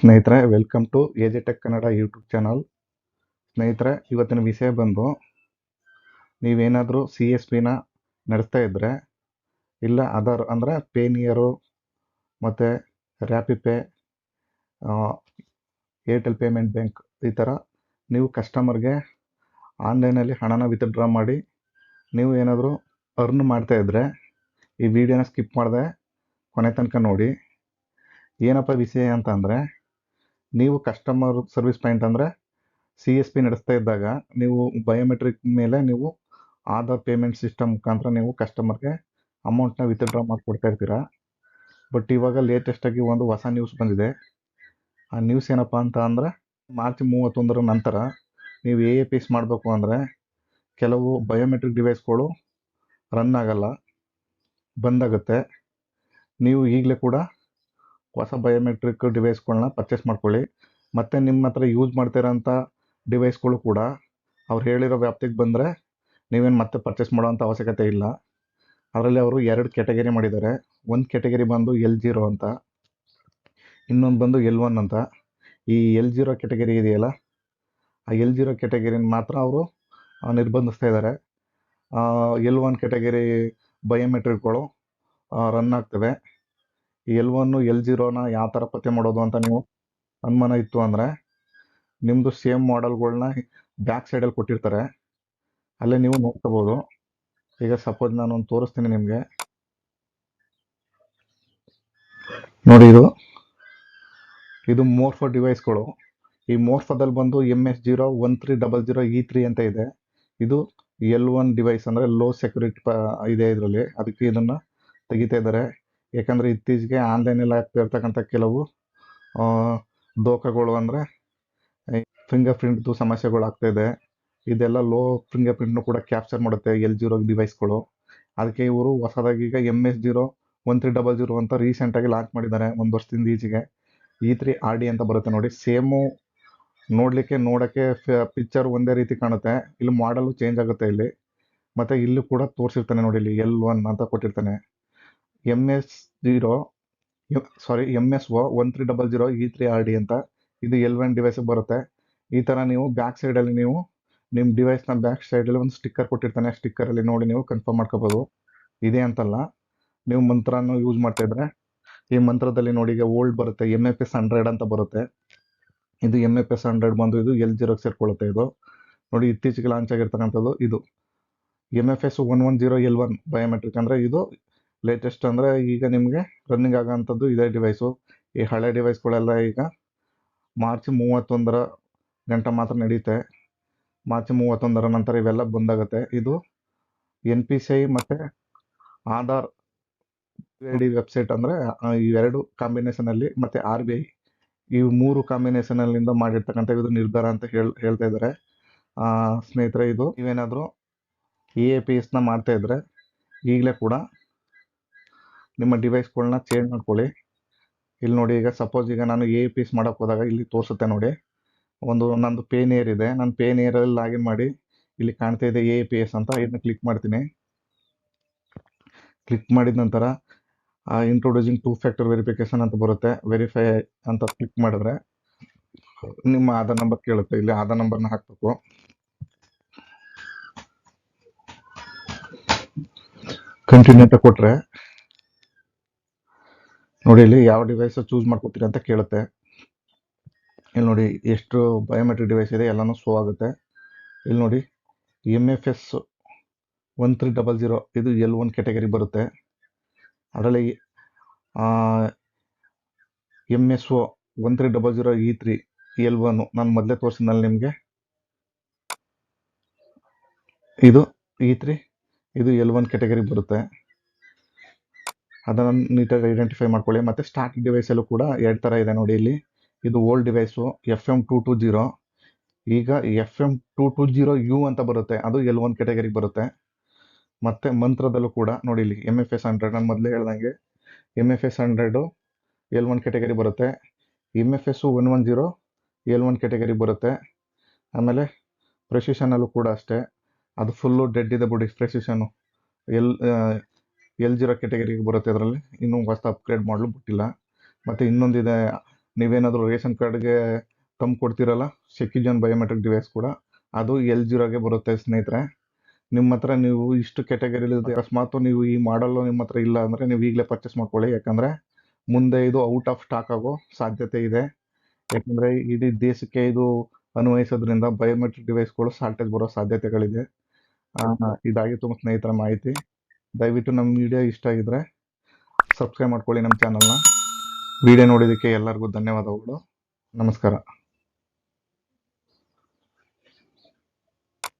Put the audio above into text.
ಸ್ನೇಹಿತರೆ welcome to A J tech Kannada YouTube channel ಸ್ನೇಹಿತರೆ, ಇವತ್ತಿನ ವಿಷಯ ಬಂದು, ನೀವೇನಾದರೂ ಸಿ ಎಸ್ ಪಿನ ನಡೆಸ್ತಾ ಇದ್ದರೆ ಇಲ್ಲ ಅದರ್ ಅಂದರೆ ಪೇನಿಯರು ಮತ್ತು ರ್ಯಾಪಿಪೇ ಏರ್ಟೆಲ್ ಪೇಮೆಂಟ್ ಬ್ಯಾಂಕ್ ಈ ಥರ ನೀವು ಕಸ್ಟಮರ್ಗೆ ಆನ್ಲೈನಲ್ಲಿ ಹಣನ ವಿತ್ಡ್ರಾ ಮಾಡಿ, ನೀವು ಏನಾದರೂ ಅರ್ನ್ ಮಾಡ್ತಾ ಇದ್ದರೆ ಈ ವಿಡಿಯೋನ ಸ್ಕಿಪ್ ಮಾಡಿದೆ ಕೊನೆ ತನಕ ನೋಡಿ. ಏನಪ್ಪ ವಿಷಯ ಅಂತ ಅಂದರೆ ನೀವು ಕಸ್ಟಮರ್ ಸರ್ವಿಸ್ ಪಾಯಿಂಟ್ ಅಂದರೆ ಸಿ ಎಸ್ ಪಿ ನಡೆಸ್ತಾ ಇದ್ದಾಗ ನೀವು ಬಯೋಮೆಟ್ರಿಕ್ ಮೇಲೆ ನೀವು ಆಧಾರ್ ಪೇಮೆಂಟ್ ಸಿಸ್ಟಮ್ ಮುಖಾಂತರ ನೀವು ಕಸ್ಟಮರ್ಗೆ ಅಮೌಂಟ್ನ ವಿತ್ಡ್ರಾ ಮಾಡಿಕೊಡ್ತಾ ಇರ್ತೀರ? ಬಟ್ ಇವಾಗ ಲೇಟೆಸ್ಟಾಗಿ ಒಂದು ಹೊಸ ನ್ಯೂಸ್ ಬಂದಿದೆ. ಆ ನ್ಯೂಸ್ ಏನಪ್ಪ ಅಂತ ಅಂದರೆ ಮಾರ್ಚ್ ಮೂವತ್ತೊಂದರ ನಂತರ ನೀವು ಎ ಎ ಪಿಸ್ ಮಾಡಬೇಕು ಅಂದರೆ ಕೆಲವು ಬಯೋಮೆಟ್ರಿಕ್ ಡಿವೈಸ್ಗಳು ರನ್ ಆಗಲ್ಲ, ಬಂದಾಗುತ್ತೆ. ನೀವು ಈಗಲೇ ಕೂಡ ಹೊಸ ಬಯೋಮೆಟ್ರಿಕ್ ಡಿವೈಸ್ಗಳನ್ನ ಪರ್ಚೇಸ್ ಮಾಡ್ಕೊಳ್ಳಿ. ಮತ್ತು ನಿಮ್ಮ ಹತ್ರ ಯೂಸ್ ಮಾಡ್ತಿರೋಂಥ ಡಿವೈಸ್ಗಳು ಕೂಡ ಅವ್ರು ಹೇಳಿರೋ ವ್ಯಾಪ್ತಿಗೆ ಬಂದರೆ ನೀವೇನು ಮತ್ತೆ ಪರ್ಚೇಸ್ ಮಾಡೋವಂಥ ಅವಶ್ಯಕತೆ ಇಲ್ಲ. ಅದರಲ್ಲಿ ಅವರು ಎರಡು ಕ್ಯಾಟಗರಿ ಮಾಡಿದ್ದಾರೆ. ಒಂದು ಕ್ಯಾಟಗರಿ ಬಂದು ಎಲ್ ಜೀರೋ ಅಂತ, ಇನ್ನೊಂದು ಬಂದು ಎಲ್ ಒನ್ ಅಂತ. ಈ ಎಲ್ ಜೀರೋ ಕ್ಯಾಟಗರಿ ಇದೆಯಲ್ಲ, ಆ ಎಲ್ ಜೀರೋ ಕ್ಯಾಟಗರಿನ ಮಾತ್ರ ಅವರು ನಿರ್ಬಂಧಿಸ್ತಾ ಇದ್ದಾರೆ. ಎಲ್ ಒನ್ ಕ್ಯಾಟಗರಿ ಬಯೋಮೆಟ್ರಿಕ್ಗಳು ರನ್ ಆಗ್ತವೆ. ಈ ಎಲ್ ಒನ್ನು ಎಲ್ ಜೀರೋನ ಯಾವ ಥರ ಪತ್ತೆ ಮಾಡೋದು ಅಂತ ನೀವು ಅನುಮಾನ ಇತ್ತು ಅಂದರೆ ನಿಮ್ಮದು ಸೇಮ್ ಮಾಡೆಲ್ಗಳ್ನ ಬ್ಯಾಕ್ ಸೈಡಲ್ಲಿ ಕೊಟ್ಟಿರ್ತಾರೆ. ಅಲ್ಲೇ ನೀವು ನೋಡ್ಕೋಬೋದು. ಈಗ ಸಪೋಸ್ ನಾನು ಒಂದು ತೋರಿಸ್ತೀನಿ ನಿಮಗೆ. ನೋಡಿ ಇದು. ಇದು ಮೋರ್ಫೋ ಡಿವೈಸ್ಗಳು ಈ ಮೋರ್ಫೋದಲ್ಲಿ ಬಂದು M S zero one three double zero E three ಅಂತ ಇದೆ. ಇದು ಎಲ್ ಒನ್ ಡಿವೈಸ್ ಅಂದರೆ ಲೋ ಸೆಕ್ಯೂರಿಟಿ ಪ ಇದೆ ಇದರಲ್ಲಿ. ಅದಕ್ಕೆ ಇದನ್ನು ತೆಗಿತಾ ಇದ್ದಾರೆ. ಯಾಕಂದರೆ ಇತ್ತೀಚೆಗೆ ಆನ್ಲೈನಲ್ಲಿ ಆಗ್ತಾ ಇರ್ತಕ್ಕಂಥ ಕೆಲವು ದೋಖಗಳು ಅಂದರೆ ಫಿಂಗರ್ ಪ್ರಿಂಟ್ದು ಸಮಸ್ಯೆಗಳು ಆಗ್ತಾಯಿದೆ ಇದೆಲ್ಲ ಲೋ ಫಿಂಗರ್ ಪ್ರಿಂಟ್ನು ಕೂಡ ಕ್ಯಾಪ್ಚರ್ ಮಾಡುತ್ತೆ ಎಲ್ ಜೀರೋ ಡಿವೈಸ್ಗಳು ಅದಕ್ಕೆ ಇವರು ಹೊಸದಾಗಿ ಈಗ M S zero one three double zero ಅಂತ ರೀಸೆಂಟಾಗಿ ಲಾಂಚ್ ಮಾಡಿದ್ದಾರೆ ಒಂದು ವರ್ಷದಿಂದ ಈಚೆಗೆ. ಈ ತ್ರೀ ಆರ್ ಡಿ ಅಂತ ಬರುತ್ತೆ ನೋಡಿ. ಸೇಮು ನೋಡಲಿಕ್ಕೆ, ನೋಡೋಕ್ಕೆ ಪಿಕ್ಚರ್ ಒಂದೇ ರೀತಿ ಕಾಣುತ್ತೆ. ಇಲ್ಲಿ ಮಾಡಲು ಚೇಂಜ್ ಆಗುತ್ತೆ ಇಲ್ಲಿ. ಮತ್ತು ಇಲ್ಲೂ ಕೂಡ ತೋರಿಸಿರ್ತಾನೆ ನೋಡಿ ಇಲ್ಲಿ ಎಲ್ ಒನ್ ಅಂತ ಕೊಟ್ಟಿರ್ತಾನೆ. M S zero sorry M S O one three double zero E three R D ಅಂತ. ಇದು ಎಲ್ ಒನ್ ಡಿವೈಸಿಗೆ ಬರುತ್ತೆ. ಈ ಥರ ನೀವು ಬ್ಯಾಕ್ ಸೈಡಲ್ಲಿ ನೀವು ನಿಮ್ಮ ಡಿವೈಸ್ನ ಬ್ಯಾಕ್ ಸೈಡಲ್ಲಿ ಒಂದು ಸ್ಟಿಕ್ಕರ್ ಕೊಟ್ಟಿರ್ತಾನೆ, ಆ ಸ್ಟಿಕ್ಕರಲ್ಲಿ ನೋಡಿ ನೀವು ಕನ್ಫರ್ಮ್ ಮಾಡ್ಕೋಬೋದು. ಇದೆ ಅಂತಲ್ಲ. ನೀವು ಮಂತ್ರನೂ ಯೂಸ್ ಮಾಡ್ತಾ ಇದ್ರೆ, ಈ ಮಂತ್ರದಲ್ಲಿ ನೋಡಿ ಈಗ ಓಲ್ಡ್ ಬರುತ್ತೆ ಎಂ ಎಫ್ ಎಸ್ ಹಂಡ್ರೆಡ್ ಅಂತ ಬರುತ್ತೆ. ಇದು ಎಂ ಎಫ್ ಎಸ್ ಹಂಡ್ರೆಡ್ ಬಂದು ಇದು ಎಲ್ ಜೀರೋಗೆ ಸೇರ್ಕೊಳ್ಳುತ್ತೆ ಇದು. ನೋಡಿ ಇತ್ತೀಚೆಗೆ ಲಾಂಚ್ ಆಗಿರ್ತಕ್ಕಂಥದ್ದು ಇದು. M F S one one zero L one biometric ಅಂದರೆ ಇದು ಲೇಟೆಸ್ಟ್ ಅಂದರೆ ಈಗ ನಿಮಗೆ ರನ್ನಿಂಗ್ ಆಗೋಂಥದ್ದು ಇದೇ ಡಿವೈಸು ಈ ಹಳೆ ಡಿವೈಸ್ಗಳೆಲ್ಲ ಈಗ ಮಾರ್ಚ್ ಮೂವತ್ತೊಂದರ ಗಂಟೆ ಮಾತ್ರ ನಡೆಯುತ್ತೆ ಮಾರ್ಚ್ ಮೂವತ್ತೊಂದರ ನಂತರ ಇವೆಲ್ಲ ಬಂದಾಗುತ್ತೆ. ಇದು ಎನ್ ಪಿ ಸಿ ಐ ಮತ್ತು ಆಧಾರ್ ಡಿ ವೆಬ್ಸೈಟ್ ಅಂದರೆ ಇವೆರಡು ಕಾಂಬಿನೇಷನಲ್ಲಿ ಮತ್ತು ಆರ್ ಬಿ ಐ ಈ ಮೂರು ಕಾಂಬಿನೇಷನಲ್ಲಿಂದ ಮಾಡಿರ್ತಕ್ಕಂಥ ಇದು ನಿರ್ಧಾರ ಅಂತ ಹೇಳಿ, ಹೇಳ್ತಾ ಇದ್ದಾರೆ ಸ್ನೇಹಿತರೆ, ಇದು ಇವೇನಾದರೂ ಎ ಪಿ ಎಸ್ನ ಮಾಡ್ತಾಯಿದ್ರೆ ಈಗಲೇ ಕೂಡ ನಿಮ್ಮ ಡಿವೈಸ್ಗಳನ್ನ ಚೇಂಜ್ ಮಾಡ್ಕೊಳ್ಳಿ. ಇಲ್ಲಿ ನೋಡಿ, ಈಗ ಸಪೋಸ್ ಈಗ ನಾನು ಎ ಪೀಸ್ ಮಾಡೋಕ್ಕೆ ಹೋದಾಗ ಇಲ್ಲಿ ತೋರಿಸುತ್ತೆ ನೋಡಿ. ಒಂದು ನಂದು ಏರ್ ಇದೆ. ನಾನು ಪೇನಿಯರಲ್ಲಿ ಲಾಗಿನ್ ಮಾಡಿ ಇಲ್ಲಿ ಕಾಣ್ತಾ ಇದೆ ಎ ಪಿ ಎಸ್ ಅಂತ. ಇದನ್ನ ಕ್ಲಿಕ್ ಮಾಡ್ತೀನಿ. ಕ್ಲಿಕ್ ಮಾಡಿದ ನಂತರ ಇಂಟ್ರೊಡ್ಯೂಸಿಂಗ್ ಟೂ ಫ್ಯಾಕ್ಟರ್ ವೆರಿಫಿಕೇಶನ್ ಅಂತ ಬರುತ್ತೆ. ವೆರಿಫೈ ಅಂತ ಕ್ಲಿಕ್ ಮಾಡಿದ್ರೆ ನಿಮ್ಮ ಆಧಾರ್ ನಂಬರ್ ಕೇಳುತ್ತೆ. ಇಲ್ಲಿ ಆಧಾರ್ ನಂಬರ್ನ ಹಾಕಬೇಕು. ಕಂಟಿನ್ಯೂ ಅಂತ ಕೊಟ್ಟರೆ ನೋಡಿ ಇಲ್ಲಿ ಯಾವ ಡಿವೈಸ್ ಚೂಸ್ ಮಾಡ್ಕೋತೀರಿ ಅಂತ ಕೇಳುತ್ತೆ. ಇಲ್ಲಿ ನೋಡಿ ಎಷ್ಟು ಬಯೋಮೆಟ್ರಿಕ್ ಡಿವೈಸ್ ಇದೆ ಎಲ್ಲನೂ ಶೋ ಆಗುತ್ತೆ. ಇಲ್ಲಿ ನೋಡಿ M F S one three double zero ಇದು ಎಲ್ ಒನ್ ಕ್ಯಾಟಗರಿ ಬರುತ್ತೆ. ಅದರಲ್ಲಿ M S O one three double zero E three L one ನಾನು ಮೊದಲೇ ತೋರಿಸಿದ್ನಲ್ಲಿ ನಿಮಗೆ. ಇದು ಇ ತ್ರೀ ಇದು ಎಲ್ ಒನ್ ಕ್ಯಾಟಗರಿ ಬರುತ್ತೆ. ಅದನ್ನು ನೀಟಾಗಿ ಐಡೆಂಟಿಫೈ ಮಾಡ್ಕೊಳ್ಳಿ. ಮತ್ತು ಸ್ಟಾಕ್ ಡಿವೈಸಲ್ಲೂ ಕೂಡ ಎರಡು ಥರ ಇದೆ ನೋಡಿ ಇಲ್ಲಿ. ಇದು old device F M two two zero ಈಗ F M two two zero U ಅಂತ ಬರುತ್ತೆ. ಅದು ಎಲ್ ಒನ್ ಕೆಟಗರಿಗೆ ಬರುತ್ತೆ. ಮತ್ತು ಮಂತ್ರದಲ್ಲೂ ಕೂಡ ನೋಡಿ ಇಲ್ಲಿ ಎಂ ಎಫ್ ಎಸ್ ಹಂಡ್ರೆಡ್ ನಾನು ಮೊದಲೇ ಹೇಳ್ದಂಗೆ. M F S hundred L one category ಬರುತ್ತೆ. M F S one one zero L one category ಬರುತ್ತೆ. ಆಮೇಲೆ ಪ್ರೆಸಿಷನಲ್ಲೂ ಕೂಡ ಅಷ್ಟೇ. ಅದು ಫುಲ್ಲು ಡೆಡ್ ಇದೆ ಬಿಡಿ ಪ್ರೆಸಿಷನು ಎಲ್ ಎಲ್ ಜಿರೋ ಕೆಟಗರಿಗೆ ಬರುತ್ತೆ ಅದರಲ್ಲಿ ಇನ್ನೂ ಹೊಸ ಅಪ್ಗ್ರೇಡ್ ಮಾಡಲು ಬಿಟ್ಟಿಲ್ಲ. ಮತ್ತು ಇನ್ನೊಂದಿದೆ, ನೀವೇನಾದರೂ ರೇಷನ್ ಕಾರ್ಡ್ಗೆ ತಂದು ಕೊಡ್ತೀರಲ್ಲ? ಸೆಕ್ಯೂಜನ್ ಬಯೋಮೆಟ್ರಿಕ್ ಡಿವೈಸ್ ಕೂಡ. ಅದು ಎಲ್ ಜೀರೋಗೆ ಬರುತ್ತೆ ಸ್ನೇಹಿತರೆ. ನಿಮ್ಮ ಹತ್ರ ನೀವು ಇಷ್ಟು ಕೆಟಗರಿಲಿ ಅಕಸ್ಮಾತು ನೀವು ಈ ಮಾಡಲ್ಲೋ ನಿಮ್ಮ ಹತ್ರ ಇಲ್ಲ ಅಂದರೆ ನೀವು ಈಗಲೇ ಪರ್ಚೇಸ್ ಮಾಡ್ಕೊಳ್ಳಿ. ಯಾಕಂದರೆ ಮುಂದೆ ಇದು ಔಟ್ ಆಫ್ ಸ್ಟಾಕ್ ಆಗೋ ಸಾಧ್ಯತೆ ಇದೆ. ಯಾಕಂದರೆ ಇಡೀ ದೇಶಕ್ಕೆ ಇದು ಅನ್ವಯಿಸೋದ್ರಿಂದ ಬಯೋಮೆಟ್ರಿಕ್ ಡಿವೈಸ್ಗಳು ಶಾರ್ಟೇಜ್ ಬರೋ ಸಾಧ್ಯತೆಗಳಿದೆ. ತುಂಬ ಸ್ನೇಹಿತರ ಮಾಹಿತಿ. ದಯವಿಟ್ಟು ನಮ್ಮ ವಿಡಿಯೋ ಇಷ್ಟ ಆಗಿದ್ರೆ ಸಬ್ಸ್ಕ್ರೈಬ್ ಮಾಡ್ಕೊಳ್ಳಿ ನಮ್ಮ ಚಾನಲ್ನ ವಿಡಿಯೋ ನೋಡಿದ್ದಕ್ಕೆ ಎಲ್ಲರಿಗೂ ಧನ್ಯವಾದಗಳು. ನಮಸ್ಕಾರ.